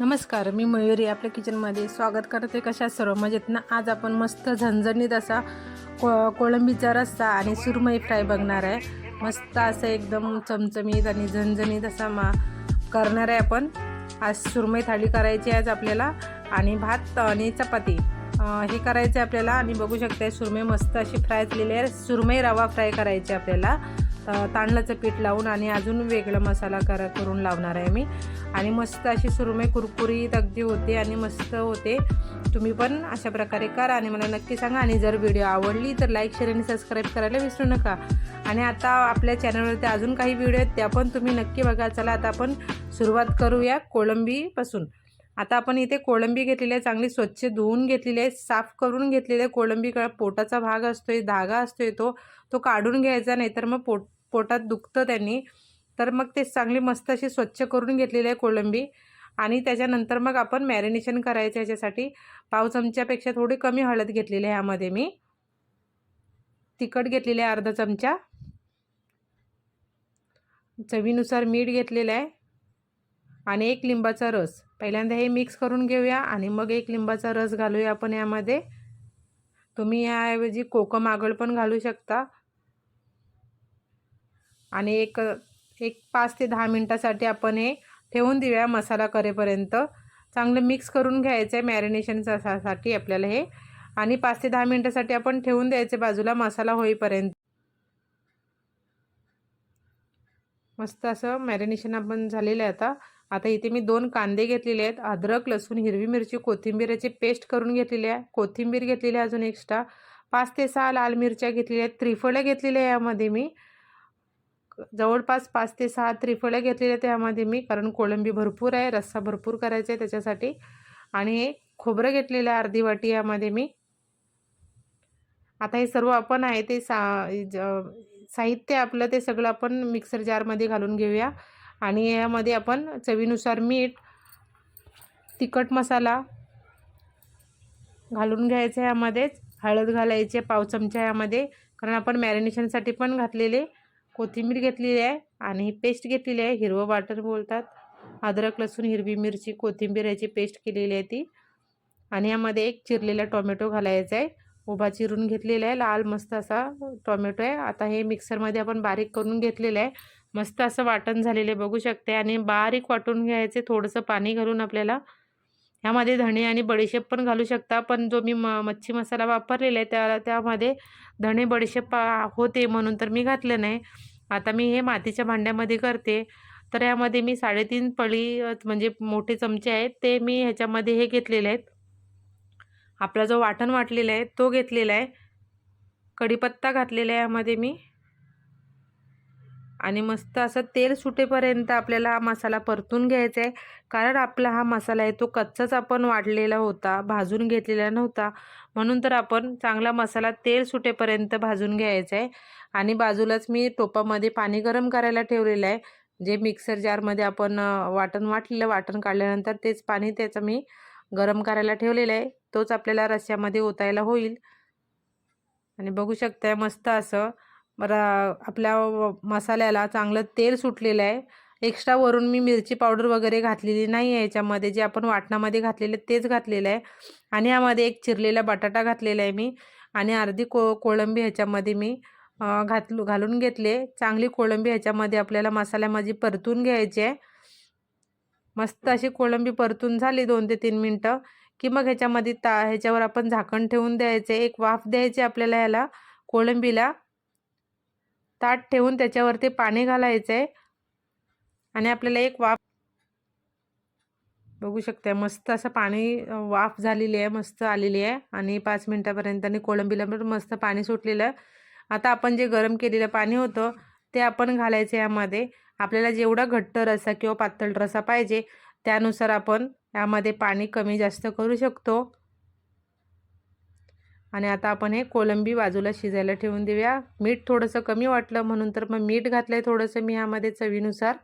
नमस्कार मी मयुरी आपल्या किचनमध्ये स्वागत करते कशा सर्व मजेत ना? आज आपण मस्त झणझणीत असा को कोळंबीचा रस्सा आणि सुरमई फ्राय बघणार आहे. मस्त असं एकदम चमचमीत आणि झणझणीत असा मा करणार आहे आपण. आज सुरमई थाळी करायची आहे आज आपल्याला आणि भात आणि चपाती. हे करायचं आहे आपल्याला आणि बघू शकता सुरमई मस्त अशी फ्राय झालेली आहे. सुरमई रवा फ्राय करायची आहे आपल्याला. तांदळाचं पीठ लावून आणि अजून वेगळा मसाला कर करून लावणार आहे मी. आणि मस्त अशी सुरमई कुरकुरीत अगदी होते आणि मस्त होते. तुम्ही पण अशा प्रकारे करा आणि मला नक्की सांगा. आणि जर व्हिडिओ आवडली तर लाईक शेअर आणि सबस्क्राईब करायला विसरू नका. आणि आता आपल्या चॅनलवरती अजून काही व्हिडिओ आहेत त्या पण तुम्ही नक्की बघा. चला आता आपण सुरुवात करूया कोळंबीपासून आता आपण इथे कोळंबी घेतलेली आहे चांगली स्वच्छ धुवून घेतलेली आहे साफ करून घेतलेली आहे. कोळंबी क- पोटाचा भाग असतोय धागा असतोय तो तो काढून घ्यायचा नाही तर मग पोट पोटात दुखतं त्यांनी तर मग ते चांगली मस्त अशी स्वच्छ करून घेतलेली आहे कोळंबी. आणि त्याच्यानंतर मग आपण मॅरिनेशन करायचं याच्यासाठी. पाव चमच्यापेक्षा थोडी कमी हळद घेतलेली आहे ह्यामध्ये मी. तिखट घेतलेली आहे अर्धा चमचा. चवीनुसार मीठ घेतलेलं आहे. आणि एक लिंबाचा रस. पहिल्यांदा हे मिक्स करून घेऊया आणि मग एक लिंबाचा रस घालूया आपण यामध्ये. तुम्ही याऐवजी कोकम आगळ पण घालू शकता. आणि एक एक पाच ते दहा मिनटासाठी आपण हे ठेवून देऊया मसाला करेपर्यंत. चांगलं मिक्स करून घ्यायचं आहे मॅरिनेशनसाठी आपल्याला हे. आणि पाच ते दहा मिनटासाठी आपण ठेवून द्यायचे बाजूला मसाला होईपर्यंत. मस्त असं मॅरिनेशन आपण झालेलं आहे आता. आता इथे मी दोन कांदे घेतलेले आहेत. अद्रक लसूण हिरवी मिरची कोथिंबीरची पेस्ट करून घेतलेली आहे. कोथिंबीर घेतलेली आहे अजून एक्स्ट्रा पाच ते सहा लाल मिरच्या घेतलेल्या आहेत. त्रिफळं घेतलेल्या आहे यामध्ये मी. जवळपास पाच ते सहा त्रिफळ्या घेतलेल्या त्यामध्ये मी कारण कोळंबी भरपूर आहे रस्सा भरपूर करायचा आहे त्याच्यासाठी. आणि हे खोबरं घेतलेलं आहे अर्धी वाटी यामध्ये मी. आता हे सर्व आपण आहे ते सा ज- साहित्य आपलं ते सगळं आपण मिक्सर जारमध्ये घालून घेऊया. आणि यामध्ये आपण चवीनुसार मीठ तिखट मसाला घालून घ्यायचं आहे यामध्येच. हळद घालायचे पाव चमचा यामध्ये कारण आपण मॅरिनेशनसाठी पण घातलेले. कोथिंबीर घेतलेली आहे आणि ही पेस्ट घेतलेली आहे. हिरवं वाटण बोलतात. अद्रक लसूण हिरवी मिरची कोथिंबीर याची पेस्ट केलेली आहे ती. आणि यामध्ये एक चिरलेला टोमॅटो घालायचा आहे. उभा चिरून घेतलेला आहे. लाल मस्त असा टोमॅटो आहे. आता हे मिक्सरमध्ये आपण बारीक करून घेतलेलं आहे. मस्त असं वाटण झालेलं आहे. बघू शकते आणि बारीक वाटून घ्यायचे. थोडंसं पाणी घालून आपल्याला ह्यामध्ये धणे आणि बडीशेप पण घालू शकता. पण जो मी म मच्छी मसाला वापरलेला आहे त्या त्यामध्ये धणे बडीशेप होते म्हणून तर मी घातलं नाही. आता मी हे मातीच्या भांड्यामध्ये करते. तर यामध्ये मी साडेतीन पळी म्हणजे मोठे चमचे आहेत ते मी ह्याच्यामध्ये हे घेतलेले आहेत. आपला जो वाटण वाटलेला आहे तो घेतलेला आहे. कढीपत्ता घातलेला आहे यामध्ये मी. आणि मस्त असं तेल सुटेपर्यंत आपल्याला हा मसाला परतून घ्यायचा आहे. कारण आपला हा मसाला आहे तो कच्चाच आपण वाढलेला होता भाजून घेतलेला नव्हता. म्हणून तर आपण चांगला मसाला तेल सुटेपर्यंत भाजून घ्यायचा आहे. आणि बाजूलाच मी टोपामध्ये पाणी गरम करायला ठेवलेलं आहे. जे मिक्सर जारमध्ये आपण वाटण वाटलेलं वाटण काढल्यानंतर तेच पाणी त्याचं मी गरम करायला ठेवलेलं आहे. तोच आपल्याला रश्श्यामध्ये ओतायला होईल. आणि बघू शकताय मस्त असं बरं आपल्या व- मसाल्याला चांगलं तेल सुटलेलं आहे. एक्स्ट्रा वरून मी मिरची पावडर वगैरे घातलेली नाही आहे याच्यामध्ये. जे आपण वाटणामध्ये घातलेले तेच घातलेलं आहे. आणि यामध्ये एक चिरलेला बटाटा घातलेला आहे मी. आणि अर्धी को कोळंबी ह्याच्यामध्ये मी अ, घातलू घालून घेतले. चांगली कोळंबी ह्याच्यामध्ये आपल्याला मसाल्यामध्ये परतून घ्यायची आहे. मस्त अशी कोळंबी परतून झाली दोन ते तीन मिनटं. की मग ह्याच्यामध्ये ता ह्याच्यावर आपण झाकण ठेवून द्यायचे एक वाफ द्यायची आपल्याला ह्याला कोळंबीला. ताट ठेवून त्याच्यावरती पाणी घालायचं आहे आणि आपल्याला एक वाफ बघू शकता मस्त असं पाणी वाफ झालेली आहे मस्त आलेली आहे. आणि पाच मिनटापर्यंत आणि कोळंबीला पण मस्त पाणी सुटलेलं. आता आपण जे गरम केलेलं पाणी होतं ते आपण घालायचं यामध्ये. आपल्याला जेवढा घट्ट रसा किंवा पातळ रसा पाहिजे त्यानुसार आपण यामध्ये पाणी कमी जास्त करू शकतो. आणि आता आपण हे कोलंबी बाजूला शिजायला ठेवून देऊया. मीठ थोडंसं कमी वाटलं म्हणून तर मग मीठ घातलं आहे थोडंसं मी ह्यामध्ये चवीनुसार.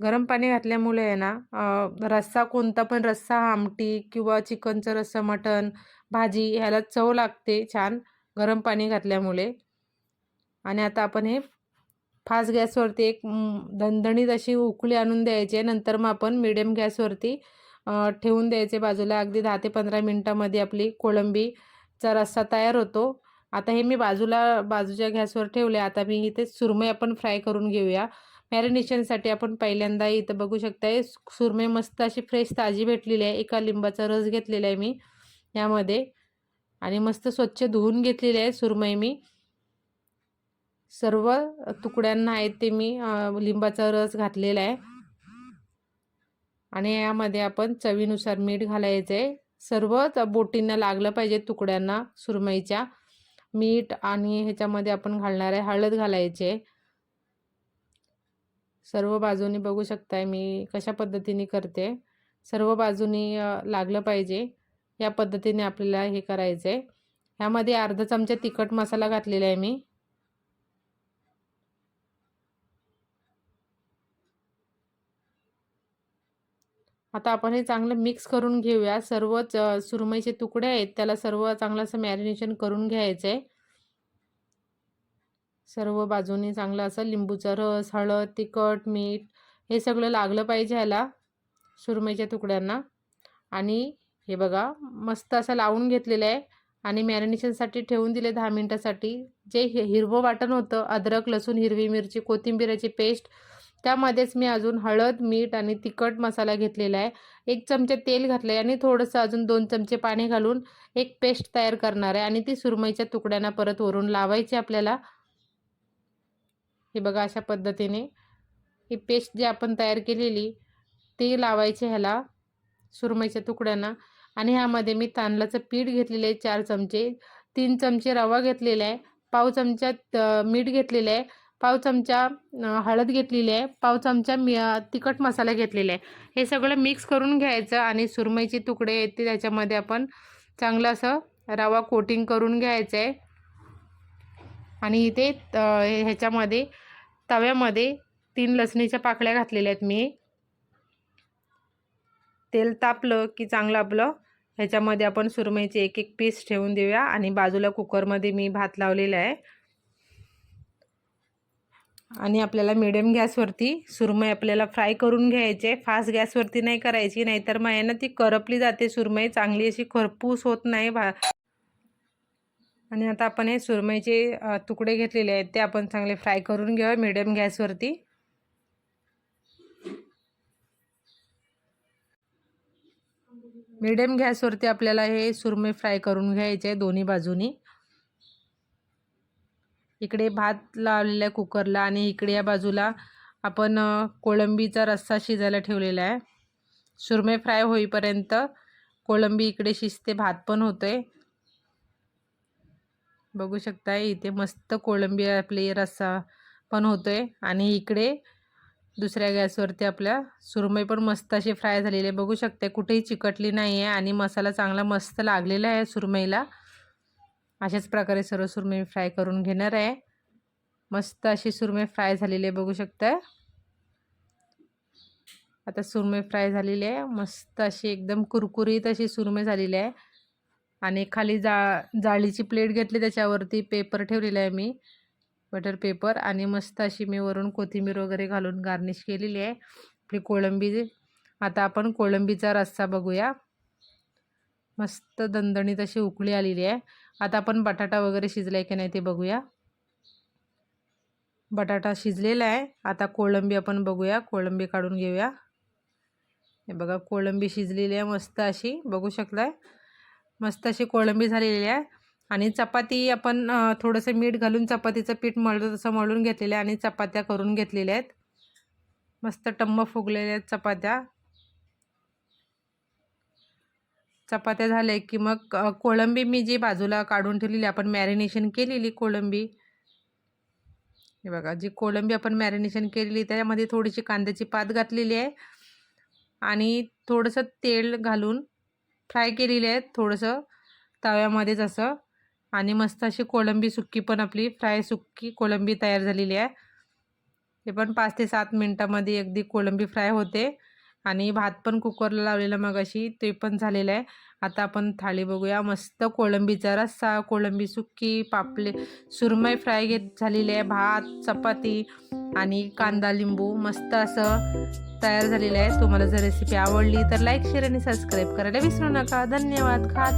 गरम पाणी घातल्यामुळे आहे ना रस्सा कोणता पण रस्सा आमटी किंवा चिकनचं रस्सा मटण भाजी ह्याला चव लागते छान गरम पाणी घातल्यामुळे. आणि आता आपण हे फास्ट गॅसवरती एक दणदणीत अशी उकळी आणून द्यायची नंतर मग आपण मिडियम गॅसवरती ठेवून द्यायचे. बाजूला अगदी दहा ते पंधरा मिनटामध्ये आपली कोळंबीचा रस्सा तयार होतो. आता हे मी बाजूला बाजूच्या गॅसवर ठेवले. आता मी इथे सुरमई आपण फ्राय करून घेऊया. मॅरिनेशनसाठी आपण पहिल्यांदा इथं बघू शकताय सुरमई मस्त अशी फ्रेश ताजी भेटलेली आहे. एका लिंबाचा रस घेतलेला आहे मी यामध्ये. आणि मस्त स्वच्छ धुवून घेतलेली आहे सुरमई मी. सर्व तुकड्यांना आहेत ते मी लिंबाचा रस घातलेला आहे. आणि यामध्ये आपण चवीनुसार मीठ घालायचं. आहे सर्वच बोटींना लागलं पाहिजे तुकड्यांना सुरमईच्या. मीठ आणि ह्याच्यामध्ये आपण घालणार आहे हळद घालायचे. सर्व बाजूनी बघू शकताय मी कशा पद्धतीने करते. सर्व बाजूनी लागलं पाहिजे. या पद्धतीने आपल्याला हे करायचं. आहे ह्यामध्ये अर्धा चमचा तिखट मसाला घातलेला आहे मी. आता आपण हे चांगलं मिक्स करून घेऊया. सर्वच सुरमईचे तुकडे आहेत. त्याला सर्व चांगलं असं मॅरिनेशन करून घ्यायचं आहे सर्व बाजूनी चांगलं असं लिंबूचा रस हळद तिखट मीठ हे सगळं लागलं पाहिजे ह्याला सुरमईच्या तुकड्यांना. आणि हे बघा मस्त असं लावून घेतलेलं आहे. आणि मॅरिनेशनसाठी ठेवून दिले दहा मिनटासाठी. जे हे हिरवं वाटण होतं अद्रक लसूण हिरवी मिरची कोथिंबिराची पेस्ट त्यामध्येच मी अजून हळद मीठ आणि तिखट मसाला घेतलेला आहे. एक चमचे तेल घातलं आहे आणि थोडंसं अजून दोन चमचे पाणी घालून एक पेस्ट तयार करणार आहे आणि ती सुरमईच्या तुकड्यांना परत वरून लावायची आपल्याला. हे बघा अशा पद्धतीने. ही पेस्ट जी आपण तयार केलेली ती लावायची ह्याला सुरमईच्या तुकड्यांना. आणि ह्यामध्ये मी तांदळाचं पीठ घेतलेलं आहे चार चमचे. तीन चमचे रवा घेतलेला आहे. पाव चमचा मीठ घेतलेलं आहे. पाव चमचा हळद घेतलेली आहे पाव चमचा मी तिखट मसाला घेतलेला आहे. हे सगळं मिक्स करून घ्यायचं आणि सुरमईचे तुकडे आहेत ते त्याच्यामध्ये आपण चांगलं असं रवा कोटिंग करून घ्यायचं आहे. आणि इथे त- ह्याच्यामध्ये तव्यामध्ये तीन लसणीच्या पाकळ्या घातलेल्या आहेत मी. तेल तापलं की चांगलं आपलं ह्याच्यामध्ये आपण सुरमईचे एक एक पीस ठेवून देऊया. आणि बाजूला कुकरमध्ये मी भात लावलेला आहे. आणि आपल्याला मिडियम गॅसवरती सुरमई आपल्याला फ्राय करून घ्यायचे. फास्ट गॅसवरती नाही करायची नाहीतर मग आहे ना ती करपली जाते सुरमई. चांगली अशी खरपूस होत नाही भा आणि आता आपण हे सुरमईचे तुकडे घेतलेले आहेत ते आपण चांगले फ्राय करून घेऊया मिडियम गॅसवरती. मिडियम गॅसवरती आपल्याला हे सुरमई फ्राय करून घ्यायचे आहे दोन्ही बाजूनी. इकडे भात लावलेला आहे कुकरला आणि इकडे या बाजूला आपण कोळंबीचा रस्सा शिजायला ठेवलेला आहे. सुरमई फ्राय होईपर्यंत कोळंबी इकडे शिजते भात पण होतोय. बघू शकताय इथे मस्त कोळंबी आपली रस्सा पण होतोय. आणि इकडे दुसऱ्या गॅसवरती आपल्या सुरमई पण मस्त अशी फ्राय झालेले. आहे बघू शकते कुठेही चिकटली नाही आहे आणि मसाला चांगला मस्त लागलेला आहे सुरमईला. अशाच प्रकारे सर्व सुरमई फ्राय करून घेणार आहे. मस्त अशी सुरमई फ्राय झालेली आहे बघू शकता आता सुरमई फ्राय झालेली आहे. मस्त अशी एकदम कुरकुरीत अशी सुरमई झालेली आहे. आणि खाली जा जाळीची प्लेट घेतली त्याच्यावरती पेपर ठेवलेला आहे मी. बटर पेपर आणि मस्त अशी मी वरून कोथिंबीर वगैरे घालून गार्निश केलेली आहे. आपली कोळंबी आता आपण कोळंबीचा रस्सा बघूया. मस्त दणदणीत अशी उकळी आलेली आहे. आता आपण बटाटा वगैरे शिजला आहे की नाही ते बघूया. बटाटा शिजलेला आहे. आता कोळंबी आपण बघूया. कोळंबी काढून घेऊया. हे बघा कोळंबी शिजलेली आहे मस्त अशी. बघू शकताय? मस्त अशी कोळंबी झालेली आहे. आणि चपाती आपण थोडंसं मीठ घालून चपातीचं पीठ मळलं तसं मळून घेतलेलं आहे आणि चपात्या करून घेतलेल्या आहेत. मस्त टम्म फुगलेल्या आहेत चपात्या. चपात्या झाल्या की मग कोळंबी मी जी बाजूला काढून ठेवलेली आपण मॅरिनेशन केलेली कोळंबी. हे बघा जी कोळंबी आपण मॅरिनेशन केलेली त्याच्यामध्ये थोडीशी कांद्याची पात घातलेली आहे. आणि थोडंसं तेल घालून फ्राय केलेली आहे थोडंसं तव्यामध्येच असं आणि मस्त अशी कोळंबी सुक्की पण आपली फ्राय सुक्की कोळंबी तयार झालेली आहे. हे पण पाच ते सात मिनटामध्ये अगदी कोळंबी फ्राय होते. आणि भात पण कुकरला लावलेला मग अशी ते पण झालेलं आहे. आता आपण थाळी बघूया. मस्त कोळंबीचा रस्सा कोळंबी सुक्की पापले सुरमई फ्राय घेत झालेली आहे. भात चपाती आणि कांदा लिंबू मस्त असं तयार झालेलं आहे. तुम्हाला जर रेसिपी आवडली तर लाईक शेअर आणि सबस्क्राईब करायला विसरू नका. धन्यवाद. खात